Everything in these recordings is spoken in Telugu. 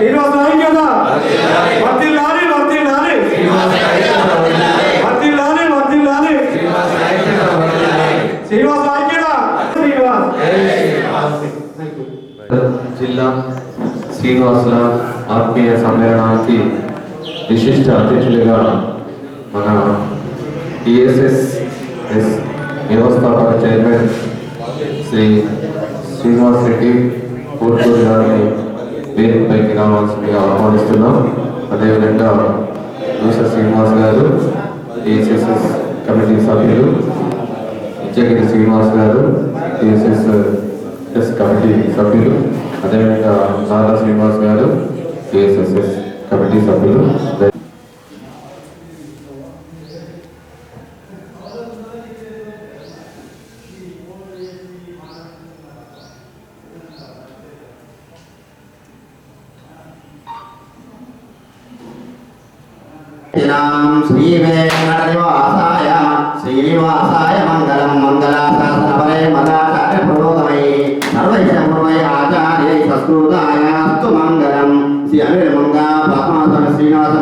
వర్ధిల్లాలి శ్రీనివాస్ ఐక్యత వర్ధిల్లాలి వర్తిల్లాలి వర్తిల్లాలి శ్రీనివాస్ ఐక్యత వర్ధిల్లాలి వర్తిల్లాలి వర్తిల్లాలి శ్రీనివాస్ ఐక్యత వర్ధిల్లాలి శ్రీనివాస్ ఐక్యత శ్రీనివాస్ జై శ్రీనివాస్ జిల్లా శ్రీనివాసుల ఆత్మీయ సమ్మేళనానికి విశిష్ట అతిథులుగా మన టిఎస్ఎస్ ఎస్ వ్యవస్థాపక చైర్మన్ శ్రీ శ్రీనివాస్ రెడ్డి పూర్తూరు గారిని వేదికపైకి రావాల్సిందిగా ఆహ్వానిస్తున్నాం. అదేవిధంగా దూస శ్రీనివాస్ గారు ఏఎస్ఎస్ఎస్ కమిటీ సభ్యులు ఇచ్చగిరి శ్రీనివాస్ గారు ఏఎస్ఎస్ ఎస్ కమిటీ సభ్యులు అదేవిధంగా నారా శ్రీనివాస్ గారు ఏఎస్ఎస్ఎస్ కమిటీ సభ్యులు. నాం శ్రీ వెంకటనివాసాయ శ్రీనివాసాయ మంగళం మంగళాశాసనపరే మదాచార్య పురోగమై సర్వైషమై ఆచార్య సంస్కృతాయ అస్తు మంగళం. శ్రీ అనిర్మంగా పద్మాసన శ్రీనివాస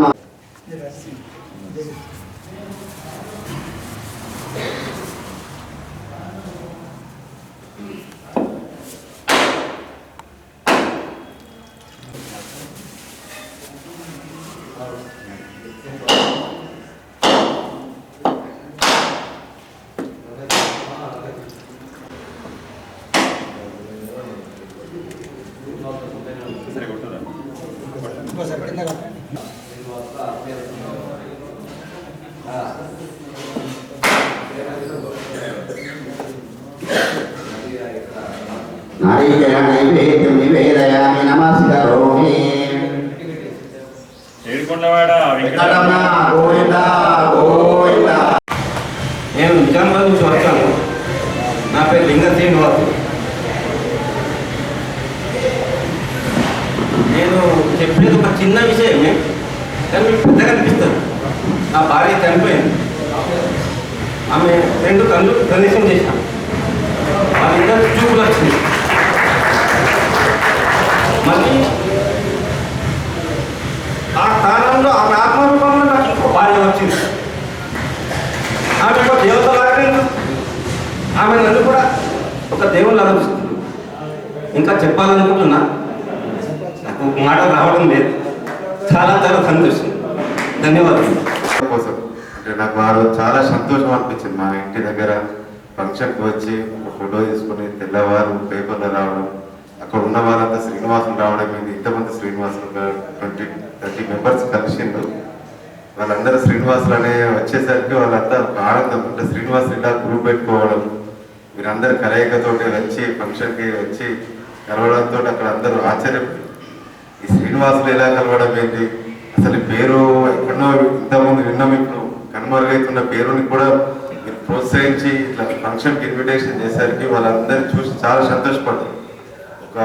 నైవేద్యం నివేదయామి నమస్కరోమి నేను నిజామాబాద్ నుంచి వచ్చాను నా పేరు లింగ శ్రీనివాస్. నేను చెప్పేది ఒక చిన్న విషయమే కానీ మీకు పెద్దగా అనిపిస్తుంది. నా భార్య చనిపోయింది. ఆమె రెండు కళ్ళు కనీసం చేశాను వాళ్ళిద్దరు చూపులు వచ్చింది. మళ్ళీ ఆ స్థానంలో ఆమె ఆత్మరూపంలో నాకు ఇంకో భార్య వచ్చింది. ఆమె ఒక దేవత లాగానే ఆమె నన్ను కూడా ఒక దేవుళ్ళు అనిపిస్తుంది ఇంకా చెప్పాలనుకుంటున్నా నాకు మాట రావడం లేదు. చాలా చాలా సంతోషం. ధన్యవాదాలు కోసం. అంటే నాకు వారు చాలా సంతోషం అనిపించింది. మా ఇంటి దగ్గర ఫంక్షన్కి వచ్చి ఒక ఫోటో తీసుకుని తెల్లవారు పేపర్లో రావడం అక్కడ ఉన్న వాళ్ళంతా శ్రీనివాసులు రావడం ఏంది ఇంతమంది శ్రీనివాసులు ట్వంటీ థర్టీ మెంబర్స్ కలిసిండు వాళ్ళందరూ శ్రీనివాసులు అనే వచ్చేసరికి వాళ్ళంతా ఒక ఆనందం. అంటే శ్రీనివాసులు ఇలా గ్రూప్ పెట్టుకోవడం మీరందరూ కలయికతోటి వచ్చి ఫంక్షన్కి వచ్చి కలవడంతో అక్కడ అందరూ ఆశ్చర్యం ఈ శ్రీనివాసులు ఎలా కలవడం ఏంటి? అసలు పేరు ఎక్కడో ఇంతకుముందు విన్నాం ఇప్పుడు. కనుమరుగైతున్న పేరుని కూడా మీరు ప్రోత్సహించి ఇట్లా ఫంక్షన్కి ఇన్విటేషన్ చేసరికి వాళ్ళందరూ చూసి చాలా సంతోషపడ్డారు. ఒక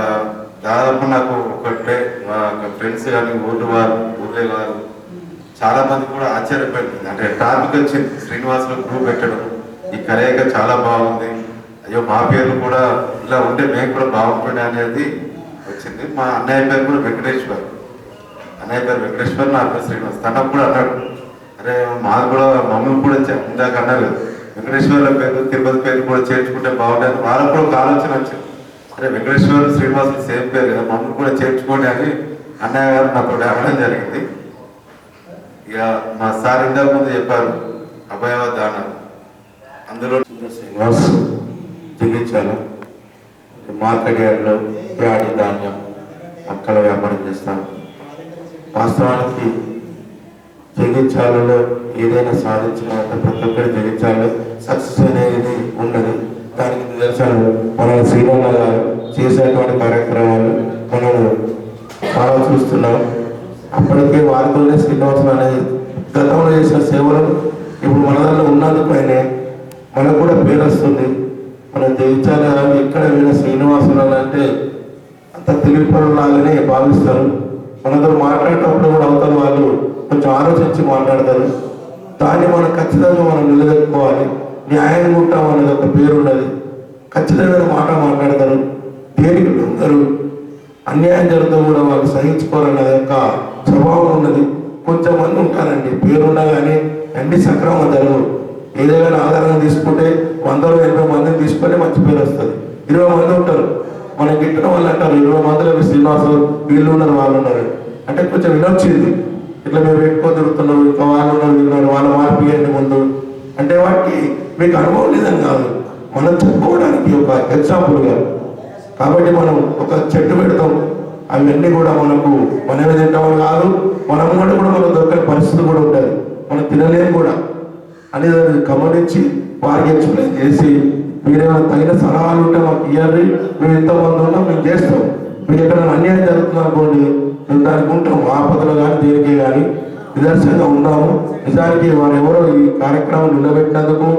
దాదాపు నాకు ఒకటే మా ఫ్రెండ్స్ కానీ ఊర్లు వారు ఊర్లే వారు చాలా మంది కూడా ఆశ్చర్యపడింది అంటే టాపిక్ వచ్చింది శ్రీనివాసులు గ్రూప్ పెట్టడం ఈ కలయిక చాలా బాగుంది. అయ్యో మా పేర్లు కూడా ఇలా ఉంటే మేము కూడా బాగుంటుండే అనేది వచ్చింది. మా అన్నయ్య పేరు కూడా వెంకటేశ్వర్ అన్నయ్య పేరు వెంకటేశ్వర్ నా పేరు శ్రీనివాస్. తనకు కూడా అన్నాడు. అరే మాకు కూడా మమ్మల్ని కూడా ఇందాక అన్నారు. వెంకటేశ్వర్ల పేరు తిరుపతి పేరు కూడా చేర్చుకుంటే బాగుంటుంది వాళ్ళకు కూడా ఒక ఆలోచన వచ్చింది. అరే వెంకటేశ్వర్ శ్రీనివాస్ సేమ్ పేరు కదా మమ్మల్ని కూడా చేర్చుకోండి అని అన్నయ్య గారు నాకు అడగడం జరిగింది. ఇక మా సార్ ఇంతకు ముందు చెప్పారు అభయవ దానం. అందులో శ్రీనివాస్ దిగించాను మార్కెట్ యార్డ్లో ప్రాణి ధాన్యం అక్కడ వ్యాపారం చేస్తాను వాస్తవానికి జగించాలలో ఏదైనా సాధించాలంటే ప్రతి ఒక్కరి జగించాలో సక్సెస్ అనేది ఉన్నది దానికి నిదర్శనం మన శ్రీరామ గారు చేసేటువంటి కార్యక్రమాలు మనం బాగా చూస్తున్నాం. అప్పటికే వారితోనే శ్రీనివాసులు అనేది గతంలో చేసిన సేవలు ఇప్పుడు మన దాంట్లో ఉన్నందుకు మనకు కూడా పేరు వస్తుంది. మనం జయించాలి ఎక్కడ వెళ్ళిన శ్రీనివాసులు అంటే అంత తెలివిపరులాగానే భావిస్తారు. మనతో మాట్లాడేటప్పుడు కూడా అవతల వాళ్ళు కొంచెం ఆలోచించి మాట్లాడతారు. దాన్ని మనం ఖచ్చితంగా మనం నిలదొక్కుకోవాలి న్యాయం ఉంటాం అనేది ఒక పేరు ఉన్నది. ఖచ్చితమైన మాట మాట్లాడతారు. దేనికి అందరూ అన్యాయం జరుగుతూ కూడా వాళ్ళు సహించుకోవాలన్నది యొక్క స్వభావం ఉన్నది. కొంచెం మంది ఉంటారండి. పేరున్నా కానీ అన్ని సక్రమంగా జరగవు. ఏదైనా ఆధారంగా తీసుకుంటే వందలో ఎనభై మందిని తీసుకొని మంచి పేరు వస్తుంది. ఇరవై మంది ఉంటారు. మనం గిట్టిన వాళ్ళు అంటారు ఇరవై మందిలో శ్రీనివాసు వీళ్ళు ఉన్నారు వాళ్ళు ఉన్నారు. అంటే కొంచెం వినొచ్చింది. ఇట్లా మేము ఎక్కువ తిరుగుతున్నారు ఇంకా వాళ్ళు ఉన్నారు వీళ్ళు వాళ్ళ వాళ్ళ మార్పియండి ముందు. అంటే వాటికి మీకు అనుభవం లేదని కాదు. మనం చెప్పుకోవడానికి ఒక ఎగ్జాంపుల్గా కాబట్టి మనం ఒక చెట్టు పెడతాం. అవన్నీ కూడా మనకు మనమే తింటామని కాదు మనం కూడా కూడా మనకు దొరకని పరిస్థితి కూడా ఉంటుంది మనం తినలేము కూడా. అనేది గమనించి వారికి ఎక్స్ప్లెయిన్ చేసి మీరేమైనా తగిన సలహాలు ఉంటే మాకు ఇవ్వండి మేము ఎంతమంది ఉన్నా మేము చేస్తాం. మీకు ఎక్కడైనా అన్యాయం జరుగుతుంది అనుకోండి మేము దానికి ఉంటాం. ఆపదలు కానీ దేనికి కానీ నిదర్శనంగా ఉన్నాము నిజానికి వారు ఎవరో ఈ కార్యక్రమం నిలబెట్టినందుకు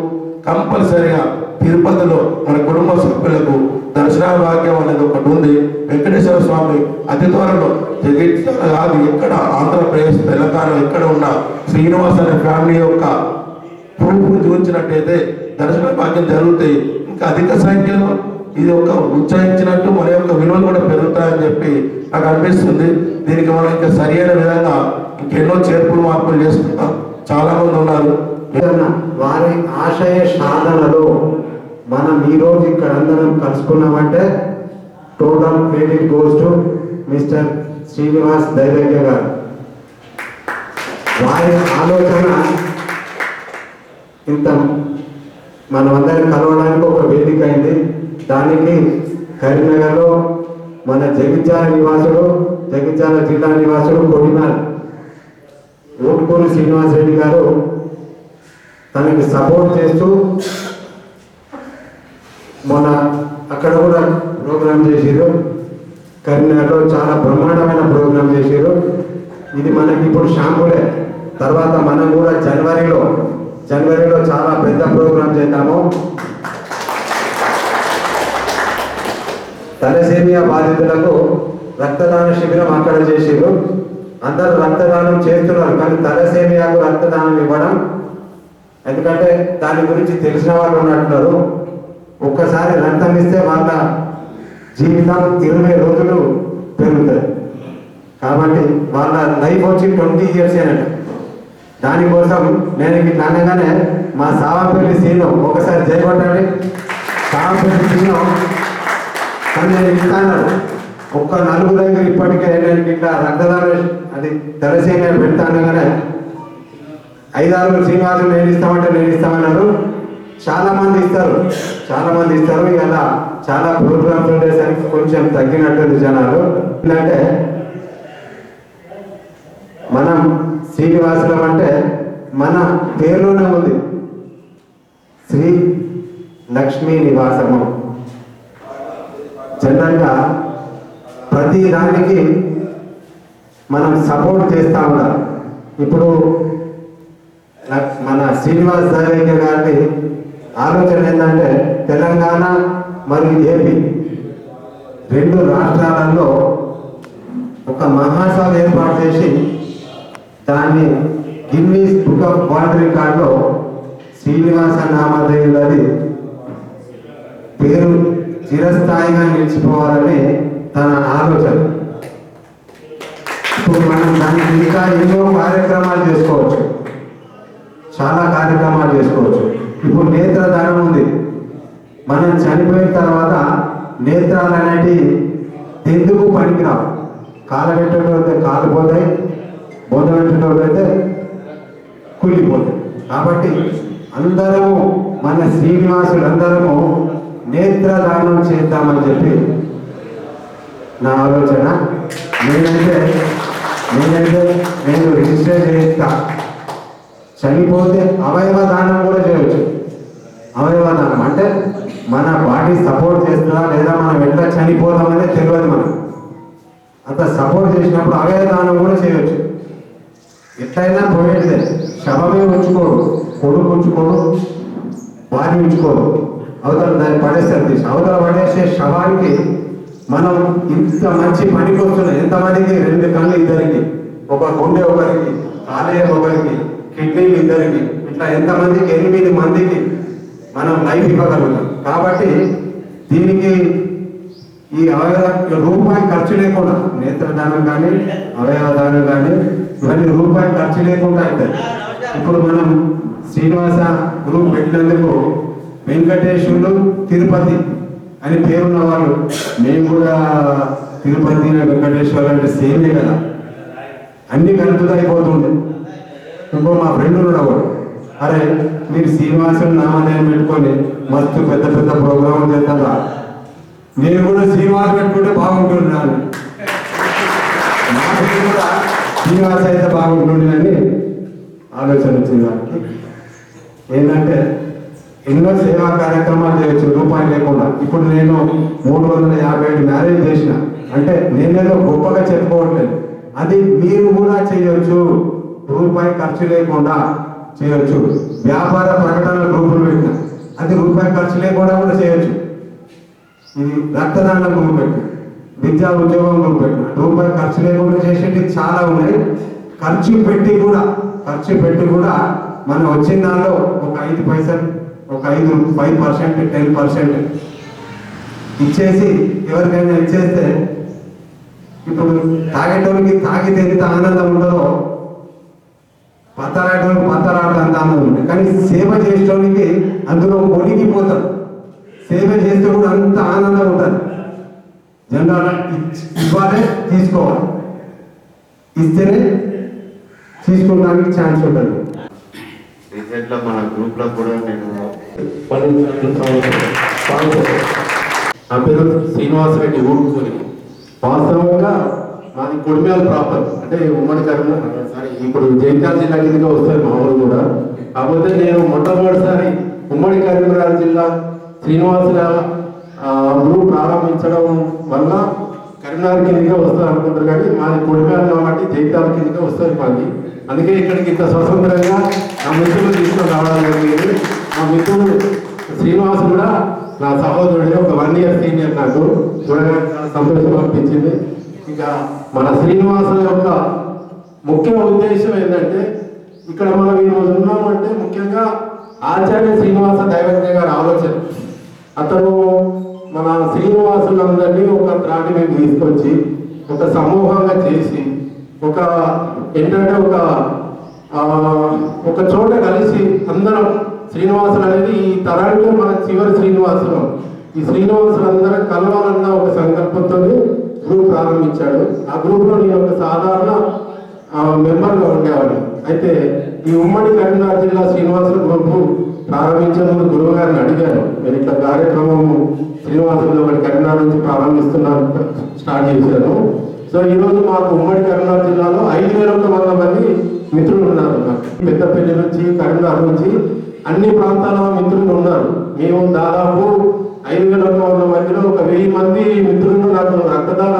కంపల్సరిగా తిరుపతిలో మన కుటుంబ సభ్యులకు దర్శన భాగ్యం అనేది ఒకటి ఉంది. వెంకటేశ్వర స్వామి అతి త్వరలో జగిత్యాల కాదు ఎక్కడ ఆంధ్రప్రదేశ్ తెలంగాణ ఎక్కడ ఉన్న శ్రీనివాస్ అనే ఫ్యామిలీ యొక్క ప్రూఫ్ చూపించినట్టయితే దర్శన భాగ్యం జరుగుతాయి. ఇంకా అధిక సంఖ్యలో ఇది ఒక ఉత్సాహించినట్టు మన యొక్క విలువలు కూడా పెరుగుతాయని చెప్పి నాకు అనిపిస్తుంది. దీనికి మనం ఇంకా సరైన విధంగా ఇంకెన్నో చేర్పులు మార్పులు చేసుకుంటాం. చాలా మంది ఉన్నారు వారి ఆశయ సాధనలో మనం ఈరోజు ఇక్కడ అందరం కలుసుకున్నామంటే total credit goes to mister Srinivas Daivagna garu. వారి ఆలోచన ఇంత మనమందరం కలవడానికి ఒక వేదిక అయింది. దానికి కరీంనగర్లో మన జగిత్యాల నివాసుడు జగిత్యాల జిల్లా నివాసుడు కొడినార్. ఓటుకూరు శ్రీనివాసరెడ్డి గారు తనకి సపోర్ట్ చేస్తూ మొన్న అక్కడ కూడా ప్రోగ్రామ్ చేసారు కరీంనగర్లో చాలా బ్రహ్మాండమైన ప్రోగ్రామ్ చేసారు ఇది మనకి ఇప్పుడు షాంపులే తర్వాత మనం కూడా జనవరిలో జనవరిలో చాలా పెద్ద ప్రోగ్రామ్ చేద్దాము. తలసేమియా బాధితులకు రక్తదాన శిబిరం అక్కడ చేసారు అందరూ రక్తదానం చేస్తున్నారు కానీ తలసేమియాకు రక్తదానం ఇవ్వడం ఎందుకంటే దాని గురించి తెలిసిన వాళ్ళు ఉన్నట్టున్నారు. ఒక్కసారి రక్తం ఇస్తే వాళ్ళ జీవితం ఇరవై రోజులు పెరుగుతుంది. కాబట్టి వాళ్ళ లైఫ్ వచ్చి ట్వంటీ ఇయర్స్ అన్నట్టు దానికోసం నేను మీకు అనగానే మా సావపల్లి సీను ఒకసారి చేయబట్టండి సావపల్లి సీను తను నేను ఇస్తాను. ఒక్క నలుగురు దగ్గర ఇప్పటికే నేను ఇట్లా రక్తదానం అది తెరసేన పెడతాను కానీ ఐదారు శ్రీనివాసులు నేను ఇస్తామంటే నేను ఇస్తామన్నారు. చాలా మంది ఇస్తారు. చాలా మంది ఇస్తారు. ఇలా చాలా ప్రోగ్రామ్స్ ఉండేసరికి కొంచెం తగ్గినట్టుంది జనాలు. ఎందుకంటే మనం శ్రీనివాసులం అంటే మన పేరులోనే ఉంది. శ్రీ లక్ష్మీ నివాసము. జనరల్గా ప్రతి దానికి మనం సపోర్ట్ చేస్తా ఉండాలి ఇప్పుడు మన శ్రీనివాస్ దేవయ్య గారి ఆలోచన ఏంటంటే తెలంగాణ మరియు ఏపీ రెండు రాష్ట్రాలలో ఒక మహాసభ ఏర్పాటు చేసి దాన్ని గిన్నీస్ బుక్ ఆఫ్ వరల్డ్ రికార్డులో శ్రీనివాస నామధేయులది పేరు చిరస్థాయిగా నిలిచిపోవాలని తన ఆలోచన. ఇప్పుడు మనం దానికి ఇంకా ఎన్నో కార్యక్రమాలు చేసుకోవచ్చు. చాలా కార్యక్రమాలు చేసుకోవచ్చు. ఇప్పుడు నేత్రదానం ఉంది. మనం చనిపోయిన తర్వాత నేత్రాలు అనేటివి ఎందుకు పనికిరావు. కాలు పెట్టేటోళ్ళు అయితే కాలు పోతాయి అయితే కూలిపోతాయి కాబట్టి అందరము మన శ్రీనివాసులు అందరము నేత్రదానం చేద్దామని చెప్పి నా ఆలోచన. నేనైతే నేనైతే నేను రిజిస్టర్ చేస్తా. చనిపోతే అవయవ దానం కూడా చేయవచ్చు అవయవ దానం అంటే మన బాడీ సపోర్ట్ చేస్తుందా లేదా మనం ఎట్లా చనిపోదామనే తెలియదు మనం అంత సపోర్ట్ చేసినప్పుడు అవయవ దానం కూడా చేయవచ్చు ఎట్లయినా పోయేది. శవమే ఉంచుకోడు కొడుకు ఉంచుకోడు వారి ఉంచుకోడు. అవతల దాన్ని పడేస్తారు తీసి. అవతల పడేసే శవానికి మనం ఇంత మంచి పనికి ఎంతమందికి? రెండు కళ్ళు ఇద్దరికి ఒక గుండె ఒకరికి ఆలయం ఒకరికి కిడ్నీలు ఇద్దరికి ఇట్లా ఎంతమందికి? ఎనిమిది మందికి మనం లైఫ్ ఇవ్వగలుగుతాం. కాబట్టి దీనికి ఈ అవయవ రూపాయి ఖర్చు లేకుండా నేత్రదానం కానీ అవయవదానం కానీ మరి రూపాయి ఖర్చు లేకుండా అవుతుంది ఇప్పుడు మనం శ్రీనివాస గ్రూప్ పెట్టినందుకు వెంకటేశ్వరుడు తిరుపతి అని పేరున్న వాళ్ళు మేము కూడా తిరుపతి వెంకటేశ్వర అంటే సేమే కదా. అన్ని కలుపుతాయిపోతుండే ఇంకో మా ఫ్రెండ్ ఉన్నాడు అరే మీరు శ్రీనివాసుని నామధేయం పెట్టుకొని మస్తు పెద్ద పెద్ద ప్రోగ్రాం చేస్తారా? నేను కూడా శ్రీనివాస్ పెట్టుకుంటే బాగుంటున్నాను నాకు కూడా శ్రీనివాస అయితే బాగుంటుంది అని ఆలోచన వచ్చింది వారికి ఏంటంటే ఎన్నో సేవా కార్యక్రమాలు చేయొచ్చు రూపాయి లేకుండా. ఇప్పుడు నేను మూడు వందల యాభై ఏడు మ్యారేజ్ చేసిన. అంటే నేనేదో గొప్పగా చెప్పుకోవట్లేదు. అది మీరు కూడా చేయొచ్చు. రూపాయి ఖర్చు లేకుండా చేయొచ్చు. వ్యాపార ప్రకటన గ్రూపులు పెట్టిన. అది రూపాయి ఖర్చు లేకుండా కూడా చేయొచ్చు. ఇది రక్తదానం గ్రూప్ పెట్టిన. విద్యా ఉద్యోగం గ్రూప్ పెట్టిన. రూపాయి ఖర్చు లేకుండా చేసి చాలా ఉన్నాయి. ఖర్చు పెట్టి కూడా ఖర్చు పెట్టి కూడా మనం వచ్చిన దానిలో ఒక ఐదు పైసలు ఒక ఐదు ఫైవ్ పర్సెంట్ టెన్ పర్సెంట్ ఇచ్చేసి ఎవరికైనా ఇచ్చేస్తే ఇప్పుడు తాగేటోనికి తాగితే ఎంత ఆనందం ఉండదో పత్తరాటోనికి పత్తరాట అంత ఆనందం ఉంటుంది కానీ సేవ చేసేటోనికి అందులో ఒలిగిపోతారు సేవ చేస్తే కూడా అంత ఆనందం ఉంటుంది. జనరల్ ఇవ్వాలి తీసుకోవాలి. ఇస్తేనే తీసుకోవడానికి ఛాన్స్ ఉంటుంది. రీసెంట్లో మన గ్రూప్లో కూడా నేను నా పేరు శ్రీనివాసరెడ్డి ఊరుకొని. వాస్తవంగా మాది కొడిమ్యాల ప్రాపర్ అంటే ఉమ్మడి కరీంనగర్. సారీ ఇప్పుడు జైత్యాల జిల్లా కిందగా వస్తుంది మా ఊరు కూడా. కాకపోతే నేను మొట్టమొదటిసారి ఉమ్మడి కరీంనగర్ జిల్లా శ్రీనివాసుల గ్రూప్ ప్రారంభించడం వల్ల కరీంనగర్ కిందకే వస్తారు అనుకుంటారు కానీ మాది కొడిమేళ కాబట్టి జైతాల కిందకే వస్తారు మాది. అందుకే ఇక్కడికి ఇంత స్వతంత్రంగా నా మిత్రులు తీసుకొని రావడం జరిగింది. మా మిత్రుడు శ్రీనివాస్ కూడా నా సహోదరుడే ఒక వన్ ఇయర్ సీనియర్ నాకు. చూడగానే సంతోషం అనిపించింది. ఇక మన శ్రీనివాసుల యొక్క ముఖ్య ఉద్దేశం ఏంటంటే ఇక్కడ మనం ఈరోజు ఉన్నామంటే ముఖ్యంగా ఆచార్య శ్రీనివాస దైవజ్ఞ గారి ఆలోచన. అతను మన శ్రీనివాసులందరినీ ఒక త్రాటి మీద తీసుకొచ్చి ఒక సమూహంగా చేసి ఒక ఏంటంటే ఒక ఒక చోట కలిసి అందరం శ్రీనివాసులు అనేది ఈ తరానికి మన చివరి శ్రీనివాసులు. ఈ శ్రీనివాసులు అందరం కలవాలన్న ఒక సంకల్పంతో గ్రూప్ ప్రారంభించాడు. ఆ గ్రూప్లో నేను ఒక సాధారణ మెంబర్గా ఉండేవాడు అయితే ఈ ఉమ్మడి కరీంనగర్ జిల్లా శ్రీనివాసుల గ్రూపు ప్రారంభించే ముందు గురువు గారిని అడిగాను. నేను ఇట్లా కార్యక్రమము శ్రీనివాసులు ఒకటి కరీంనగర్ నుంచి ప్రారంభిస్తున్నారు స్టార్ట్ చేశాను సో ఈ రోజు మాకు ఉమ్మడి కరీంనగర్ జిల్లాలో ఐదు వేల ఒక వంద మంది మిత్రులు ఉన్నారు పెద్దపల్లి నుంచి కరీంనగర్ నుంచి అన్ని ప్రాంతాల మిత్రులు ఉన్నారు. మేము దాదాపు ఐదు వేల ఒక వంద మందిలో ఒక వెయ్యి మంది మిత్రులు నాకు రక్తదాన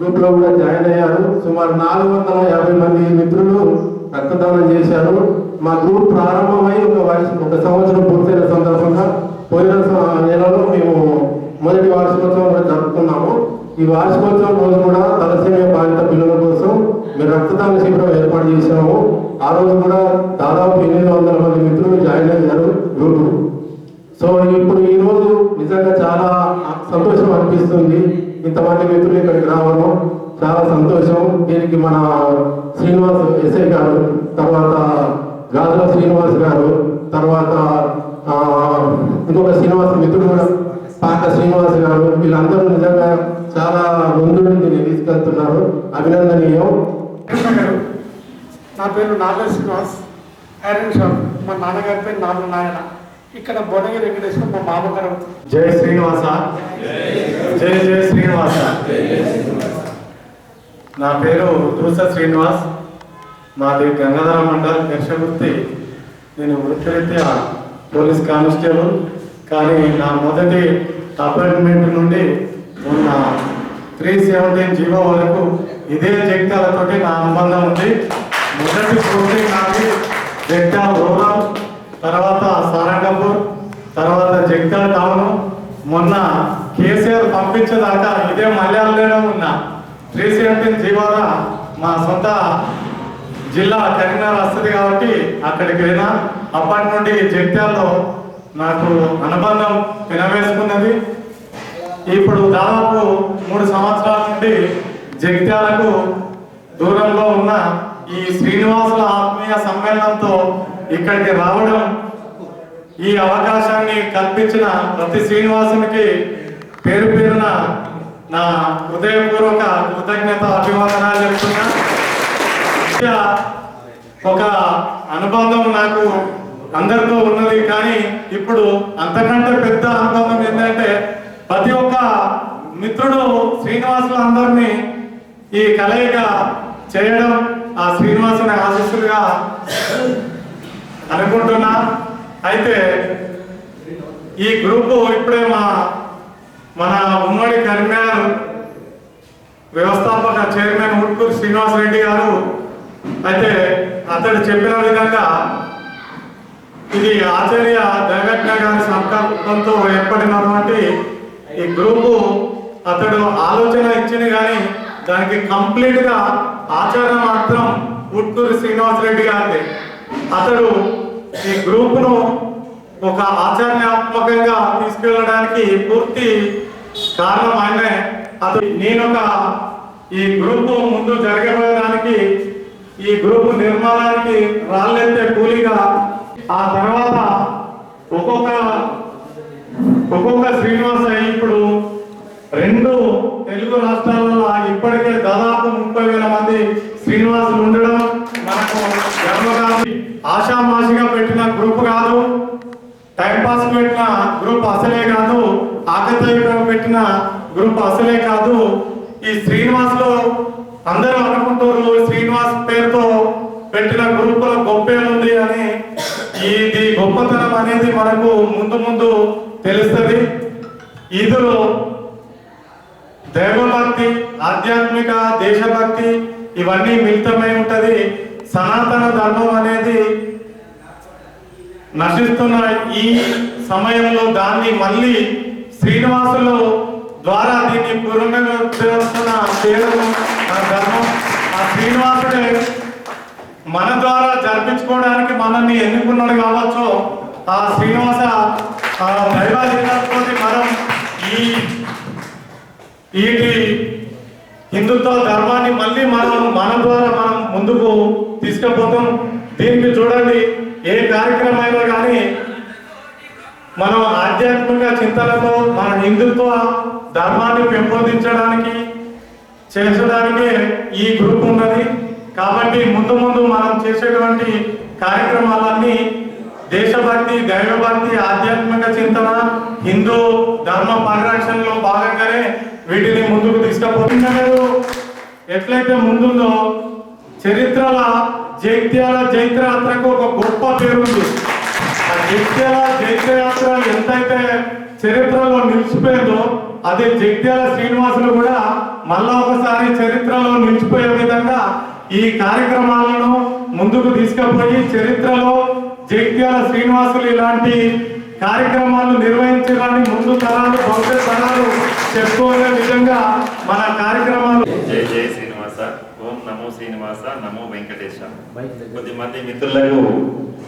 గ్రూప్లో కూడా జాయిన్ అయ్యారు. సుమారు నాలుగు వందల యాభై మంది మిత్రులు రక్తదానం చేశారు. మా గ్రూప్ ప్రారంభమై ఒక ఒక సంవత్సరం పూర్తయిన సందర్భంగా పోయిన నెలలో మేము మొదటి వార్షికోత్సవం కూడా జరుపుకున్నాము. ఈ వార్షికోత్సవం రోజు కూడా తలసేమియా బాధిత పిల్లల కోసం మేము రక్తదాన శిబిరం ఏర్పాటు చేసినాము ఆ రోజు కూడా దాదాపు ఎనిమిది వందల మంది మిత్రులు జాయిన్ అయ్యారు గ్రూప్. సో ఇప్పుడు ఈ రోజు నిజంగా చాలా సంతోషం అనిపిస్తుంది. ఇంతమంది మిత్రులు ఇక్కడికి రావడం చాలా సంతోషం. దీనికి మన శ్రీనివాస్ ఎస్ఐ గారు తర్వాత గాజుల శ్రీనివాస్ గారు తర్వాత ఇంకొక శ్రీనివాస్ మిత్రుడు కూడా పాక శ్రీనివాస్ గారు వీళ్ళందరూ నిజంగా చాలా ముందు దీన్ని తీసుకెళ్తున్నారు. అభినందనీయం. నా పేరు నాగ శ్రీనివాస్. Iron shop. మా నాన్నగారి పేరు నాన్న నాయన. ఇక్కడ బొనగి వెంకటేశ్వర మా మామగారు జై శ్రీనివాస. జై జై శ్రీనివాస. నా పేరు దూస శ్రీనివాస్. మాది గంగాధర మండల్ దర్శవృత్తి నేను వృత్తిరీత్యా పోలీస్ కానిస్టేబుల్. కానీ నా మొదటి అపాయింట్మెంట్ నుండి మొన్న త్రీ సెవెంటీన్ జీవో వరకు ఇదే జగిత్యాలతోటి నా అనుబంధం ఉంది. మొదటి పోస్టింగ్ నాది జగిత్యాల రూరల్ తర్వాత సారంగపూర్ తర్వాత జగిత్యాల టౌన్. మొన్న కేసీఆర్ పంపించేదాకా ఇదే మలయాళంలోనే ఉన్నా. త్రీ సెవెంటీన్ జీవోల మా సొంత జిల్లా కరీంనగర్ వస్తుంది కాబట్టి అక్కడికి వెళ్ళినా. అప్పటి నుండి జగిత్యాలలో నాకు అనుబంధం పెనవేసుకున్నది. ఇప్పుడు దాదాపు మూడు సంవత్సరాల నుండి జగిత్యాలకు దూరంలో ఉన్న ఈ శ్రీనివాసుల ఆత్మీయ సమ్మేళనంతో ఇక్కడికి రావడం ఈ అవకాశాన్ని కల్పించిన ప్రతి శ్రీనివాసునికి పేరు పేరున నా హృదయపూర్వక కృతజ్ఞత అభివందనాలు చెప్తున్నా. ఒక అనుబంధం నాకు అందరితో ఉన్నది కానీ ఇప్పుడు అంతకంటే పెద్ద అనుబంధం ఏంటంటే ప్రతి ఒక్క మిత్రుడు శ్రీనివాసులు అందరినీ ఈ కలయిక చేయడం ఆ శ్రీనివాసుని ఆశీస్సులుగా అనుకుంటున్నా. అయితే ఈ గ్రూపు ఇప్పుడే మా మన ఉమ్మడి కరీంనగర్ వ్యవస్థాపక చైర్మన్ ఉట్కూరు శ్రీనివాస్ రెడ్డి గారు అయితే అతడు చెప్పిన విధంగా ఇది ఆచార్య జగజ్ఞ గారి సంకల్పంతో ఏర్పడినటువంటి ఈ గ్రూపు. అతడు ఆలోచన ఇచ్చింది కానీ దానికి కంప్లీట్గా ఆచరణ మాత్రం ఉట్కూరు శ్రీనివాస్ రెడ్డి గారిది. అతడు ఈ గ్రూపును ఒక ఆచరణాత్మకంగా తీసుకెళ్ళడానికి పూర్తి కారణం ఆయనే. అతడు నేనొక ఈ గ్రూపు ముందు జరగబోయడానికి ఈ గ్రూపు నిర్మాణానికి రాళ్ళెత్తే కూలిగా ఆ తర్వాత ఒక్కొక్క ఒక్కొక్క శ్రీనివాస ఇప్పుడు రెండు తెలుగు రాష్ట్రాలలో ఇప్పటికే దాదాపు ముప్పై వేల మంది శ్రీనివాసులు ఉండడం మనకు గర్వకారణం. ఆషామాషిగా పెట్టిన గ్రూప్ కాదు టైంపాస్ పెట్టిన గ్రూప్ అసలే కాదు ఆకతాయిగా పెట్టిన గ్రూప్ అసలే కాదు. ఈ శ్రీనివాస్లో అందరూ అనుకుంటారు శ్రీనివాస్ పేరుతో పెట్టిన గ్రూప్లో అని ఇది గొప్పతనం అనేది మనకు ముందు ముందు తెలుస్తుంది. ఇందులో దైవభక్తి ఆధ్యాత్మిక దేశభక్తి ఇవన్నీ మిళితమై ఉంటది. సనాతన ధర్మం అనేది నశిస్తున్న ఈ సమయంలో దాన్ని మళ్ళీ శ్రీనివాసులు ద్వారా దీన్ని పునరుద్ధరిస్తున్న చేయడం ఆ ధర్మం. ఆ శ్రీనివాసుడే మన ద్వారా జరిపించుకోవడానికి మనల్ని ఎన్నుకున్నాడు కావచ్చు. ఆ శ్రీనివాస ఆ దైవాధీనంతో మనం ఈ వీటి హిందుత్వ ధర్మాన్ని మళ్ళీ మనం మన ద్వారా మనం ముందుకు తీసుకుపోతాం. దీనికి చూడండి ఏ కార్యక్రమం అయినా కానీ మనం ఆధ్యాత్మిక చింతనతో మన హిందుత్వ ధర్మాన్ని పెంపొందించడానికి చేసడానికి ఈ గ్రూప్ ఉన్నది. కాబట్టి ముందు ముందు మనం చేసేటువంటి కార్యక్రమాలన్నీ దేశభక్తి దైవభక్తి ఆధ్యాత్మిక చింతన హిందూ ధర్మ పరిరక్షణలో భాగంగానే వీటిని ముందుకు తీసుకుపోతున్నారు ఎట్లయితే ముందుందో చరిత్రల జైత్యాల జైత్రయాత్రకు ఒక గొప్ప పేరు ఉంది ఆ జైత్యాల జైత్రయాత్ర ఎంతైతే చరిత్రలో నిలిచిపోయిందో అదే జగిత్యాల శ్రీనివాసులు కూడా మళ్ళా ఒకసారి చరిత్రలో నిలిచిపోయే విధంగా ఈ కార్యక్రమాలను ముందుకు తీసుకుపోయి చరిత్రలో జగిత్యాల శ్రీనివాసులు ఇలాంటి కార్యక్రమాలు నిర్వహించడానికి ముందు తరాలు భవిష్యత్ తరాలు చెప్పుకోలే విధంగా మన కార్యక్రమాలు జై జై శ్రీనివాస. ఓం నమో శ్రీనివాస నమో వెంకటేశ. కొద్ది మంది మిత్రులకు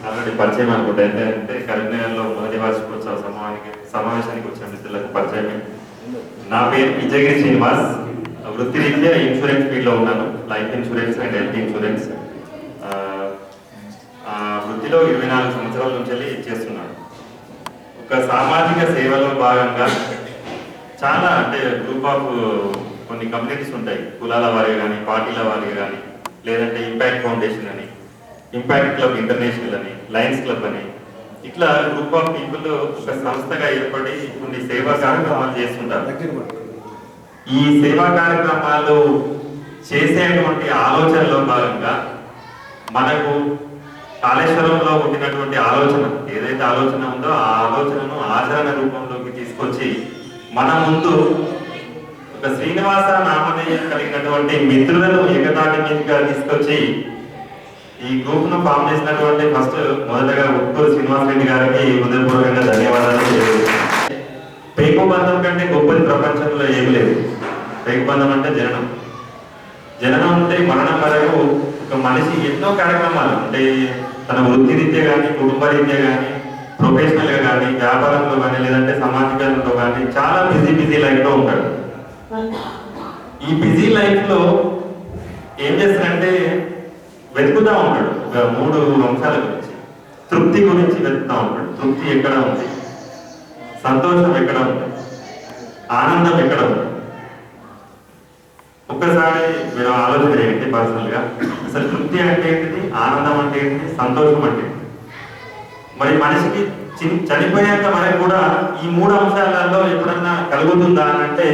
ఆల్రెడీ పరిచయం అనుకుంటా. అంటే కరీంనగర్లో మొదటి వార్షికోత్సవ సమావేశానికి సమావేశానికి వచ్చిన మిత్రులకు పరిచయం నా పేరు విజయగిరి శ్రీనివాస్. వృత్తిరీత్యా ఇన్సూరెన్స్ ఫీల్డ్లో ఉన్నాను. Life insurance and health insurance వృత్తిలో ఇరవై నాలుగు సంవత్సరాల నుంచి వెళ్ళి చేస్తున్నాను. ఒక సామాజిక సేవలో భాగంగా చాలా అంటే గ్రూప్ ఆఫ్ కొన్ని కమ్యూనిటీస్ ఉంటాయి. కులాల వారిగా కానీ పార్టీల వారిగా కానీ లేదంటే ఇంపాక్ట్ ఫౌండేషన్ అని ఇంపాక్ట్ క్లబ్ ఇంటర్నేషనల్ అని లయన్స్ క్లబ్ అని. ఇట్లా గ్రూప్ ఆఫ్ పీపుల్ ఒక సంస్థగా ఏర్పడి కొన్ని సేవా కార్యక్రమాలు చేస్తుంటారు. ఈ సేవా కార్యక్రమాలు చేసేటువంటి ఆలోచనలో భాగంగా మనకు కాళేశ్వరంలో పుట్టినటువంటి ఆలోచన ఏదైతే ఆలోచన ఉందో ఆ ఆలోచనను ఆచరణ రూపంలోకి తీసుకొచ్చి మన ముందు ఒక శ్రీనివాస నామధేయం కలిగినటువంటి మిత్రులను ఏకతాటి మీదుగా తీసుకొచ్చి ఈ గ్రూప్ను ఫామ్ చేసినటువంటి ఫస్ట్ మొదటగా ఉప్పూరు శ్రీనివాస రెడ్డి గారికి హృదయపూర్వకంగా ధన్యవాదాలు పేపు బంధం కంటే గొప్పది ప్రపంచంలో ఏమి లేదు. పేగు అంటే జననం. జననం అంటే మరణం వరకు ఒక మనిషి ఎన్నో కార్యక్రమాలు అంటే తన వృత్తి రీత్యా కానీ కుటుంబ రీత్యా కానీ ప్రొఫెషనల్గా కానీ వ్యాపారంలో కానీ లేదంటే సామాజికంలో కానీ చాలా బిజీ బిజీ లైఫ్లో ఉంటాడు. ఈ బిజీ లైఫ్లో ఏం చేస్తాడంటే వెతుకుతా ఉంటాడు. ఒక మూడు అంశాల గురించి. తృప్తి గురించి వెతుకుతా ఉంటాడు. తృప్తి ఎక్కడ ఉంది? సంతోషం ఎక్కడ ఉంది? ఆనందం ఎక్కడ ఉంది ఒక్కసారి మీరు ఆలోచన అసలు తృప్తి అంటే ఏంటిది? ఆనందం అంటే ఏంటిది? సంతోషం అంటే మరి మనిషికి చనిపోయేంత చనిపోయాక మనకు కూడా ఈ మూడు అంశాలలో ఎప్పుడన్నా కలుగుతుందా అని అంటే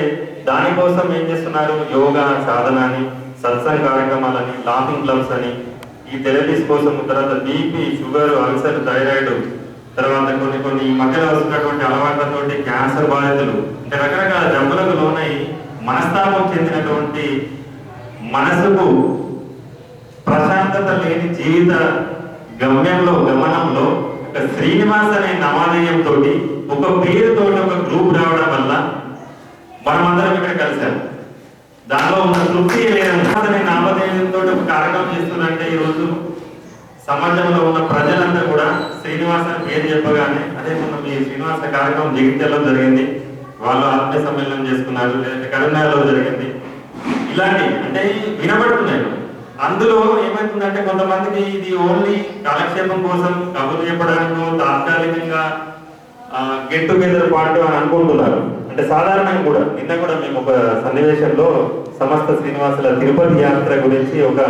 దానికోసం ఏం చేస్తున్నారు? యోగా సాధన అని సత్సంగ కార్యక్రమాలని లాఫింగ్ క్లబ్స్ అని ఈ థెరపీస్ కోసం తర్వాత బీపీ షుగర్ అల్సర్ థైరాయిడ్ తర్వాత కొన్ని కొన్ని ఈ మధ్యలో వస్తున్నటువంటి అలవాట్లతోటి క్యాన్సర్ బాధితులు అంటే రకరకాల జబ్బులకు లోనై మనస్తాపం చెందినటువంటి మనసుకు ప్రశాంతత లేని జీవిత గమ్యంలో గమనంలో ఒక శ్రీనివాస్ అనే నవాలయంతో ఒక పేరుతో ఒక గ్రూప్ రావడం వల్ల మనమందరం ఇక్కడ కలిసాం దానిలో ఉన్న తృప్తి లేదంటే అనే నామధేయంతో ఒక కార్యక్రమం చేస్తుందంటే ఈరోజు సమాజంలో ఉన్న ప్రజలంతా కూడా శ్రీనివాస పేరు చెప్పగానే అదే మొన్న మీ శ్రీనివాస కార్యక్రమం జగిత్యాలలో జరిగింది. వాళ్ళు ఆత్మీయ సమ్మేళనం చేసుకున్నారు లేదంటే కరీంనగర్లో జరిగింది. ఇలాంటి అంటే వినబడుతున్నాయి. అందులో ఏమవుతుందంటే కొంతమందికి ఇది ఓన్లీ కాలక్షేపం కోసం కబుర్లు చెప్పడానికో తాత్కాలికంగా గెట్ టుగెదర్ పాటు అని అనుకుంటున్నారు. అంటే సాధారణంగా కూడా నిన్న కూడా మేము ఒక సన్నివేశంలో సమస్త శ్రీనివాసుల తిరుపతి యాత్ర గురించి ఒక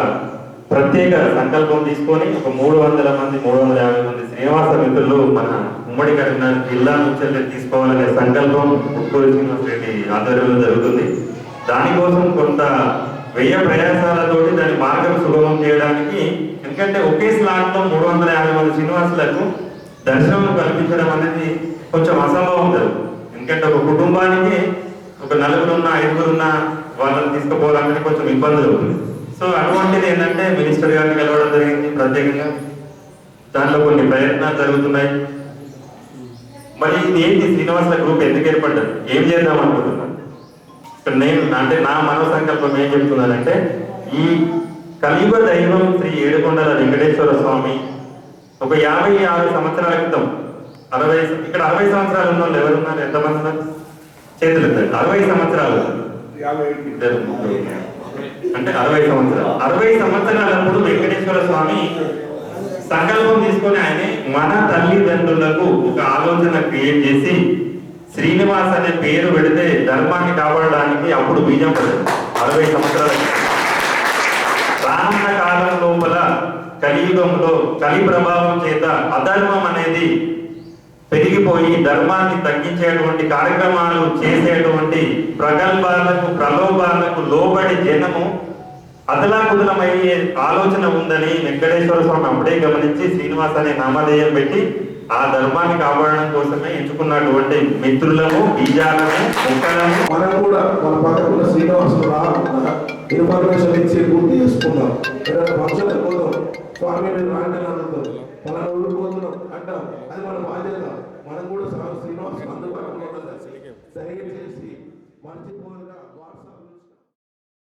ప్రత్యేక సంకల్పం తీసుకొని ఒక మూడు వందల మంది మూడు వందల యాభై మంది శ్రీనివాస మిత్రులు మన ఉమ్మడి కరీంనగర్ జిల్లా నుంచి తీసుకోవాలనే సంకల్పం ఉప్పూరి శ్రీనివాస రెడ్డి ఆధ్వర్యంలో జరుగుతుంది. దానికోసం కొంత వ్యయ ప్రయాసాలతోటి దాని మార్గం సుగమం చేయడానికి ఎందుకంటే ఒకే స్లాట్లో మూడు వందల యాభై మంది శ్రీనివాసులకు దర్శనం కల్పించడం అనేది కొంచెం అసంభవం జరుగుతుంది ఎందుకంటే ఒక కుటుంబానికి ఒక నలుగురున్న ఐదుగురున్న వాళ్ళని తీసుకుపోవాలంటే కొంచెం ఇబ్బందులు అవుతుంది. సో అటువంటిది ఏంటంటే మినిస్టర్ గారిని కలవడం జరిగింది ప్రత్యేకంగా. దాంట్లో కొన్ని ప్రయత్నాలు జరుగుతున్నాయి. మరి ఇది ఏంటి? శ్రీనివాసుల గ్రూప్ ఎందుకు ఏర్పడ్డది? ఏం చేద్దాం అనుకుంటున్నారు? ఇక్కడ నేను అంటే నా మనో సంకల్పం ఏం చెప్తున్నానంటే ఈ కలియుగ దైవం శ్రీ ఏడుకొండల వెంకటేశ్వర స్వామి ఒక యాభై యాభై సంవత్సరాల క్రితం అరవై ఇక్కడ అరవై సంవత్సరాలు ఉన్న వాళ్ళు ఎవరున్నారు ఎంతమంది ఉన్నారు చేతులు. అరవై సంవత్సరాలు. అంటే అరవై సంవత్సరాలు అరవై సంవత్సరాలప్పుడు వెంకటేశ్వర స్వామి సంకల్పం తీసుకొని ఆయన మన తల్లిదండ్రులకు ఒక ఆలోచన క్రియేట్ చేసి శ్రీనివాస్ అనే పేరు పెడితే ధర్మాన్ని కాపాడడానికి అప్పుడు బీజం పడింది. అరవై సంవత్సరాల రానున్న కాలం లోపల కలియుగంలో కలి ప్రభావం చేత అధర్మం అనేది పెరిగిపోయి ధర్మాన్ని తగ్గించేటువంటి కార్యక్రమాలు చేసేటువంటి ప్రగల్భాలకు ప్రలోభాలకు లోబడి జనము అదలాకుదలమయ్యే ఆలోచన ఉందని వెంకటేశ్వర స్వామి అప్పుడే గమనించి శ్రీనివాస్ అనే నామధేయం పెట్టి ఆ ధర్మాన్ని కాపాడడం కోసమే ఎంచుకున్నటువంటి మిత్రులను బీజాలను మనం కూడా మన పక్కన శ్రీనివాసరావు ఇన్ఫర్మేషన్ ఇచ్చి గుర్తు చేసుకున్నాం స్వామి మనం కూడా శ్రీనివాసం అందుబాటులో చేసి మర్చిపోయి